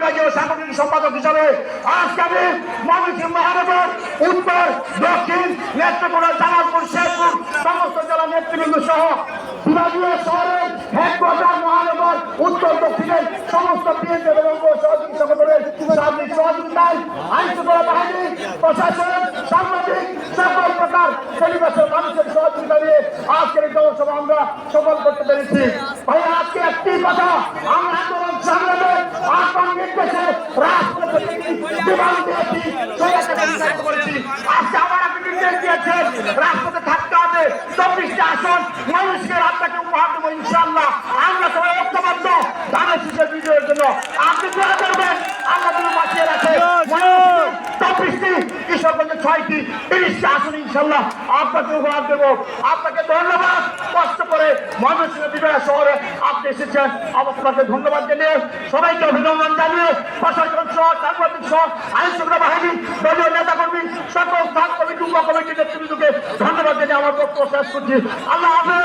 বিভাগীয় সাংগঠনিক সম্পাদক হিসাবে আজকে আমি ময়মনসিংহ মহানগর উত্তর, দক্ষিণ, নেত্রকোনা, জামালপুর, শেরপুর সমস্ত জেলা নেতৃবৃন্দ সহ বিভাগীয় শহরের হেডকোয়ার্টার মহানগর উত্তর, দক্ষিণের সমস্ত বিএনপি এবং সহযোগী সংগঠনের সার্বিক সহযোগিতায় আইন শৃঙ্খলা বাহিনী, প্রশাসন, সাংবাদিক, সকল প্রকার পরিবেশের মানুষের সহযোগিতা নিয়ে আজকের জনসভা আমরা সফল করতে পেরেছি। ভাই আজকে একটি কথা আমরা করেছি আজকে আবার আপনি নির্দেশ দিয়েছেন রাজপথে থাকতে হবে চব্বিশটি আসন মানুষকে আপনাকে উপহার দেবো। ইনশাল্লাহ আমরা সবাই ঐক্যবদ্ধ ধানের শীষের বিজয়ের জন্য আপনি দোয়া করবেন আল্লাহ তুমি বাঁচিয়ে রাখে চব্বিশটি কৃষকগঞ্জে ছয়টি তিরিশটি আসন ইনশাল্লাহ আপনাকে ধন্যবাদ কষ্ট করে ময়মনসিংহ বিজয়া শহরে এসেছেন। আপনাকে ধন্যবাদ জানিয়ে সবাইকে অভিনন্দন জানিয়ে প্রশাসন সহ, সাংবাদিক সহ আইন শৃঙ্খলা বাহিনী, দলীয় নেতা কর্মী সকল স্থান কমিটি উপ কমিটি নেতৃবৃন্দকে ধন্যবাদ জানিয়ে আমার বক্তব্য শেষ করছি। আল্লাহ হাফেজ।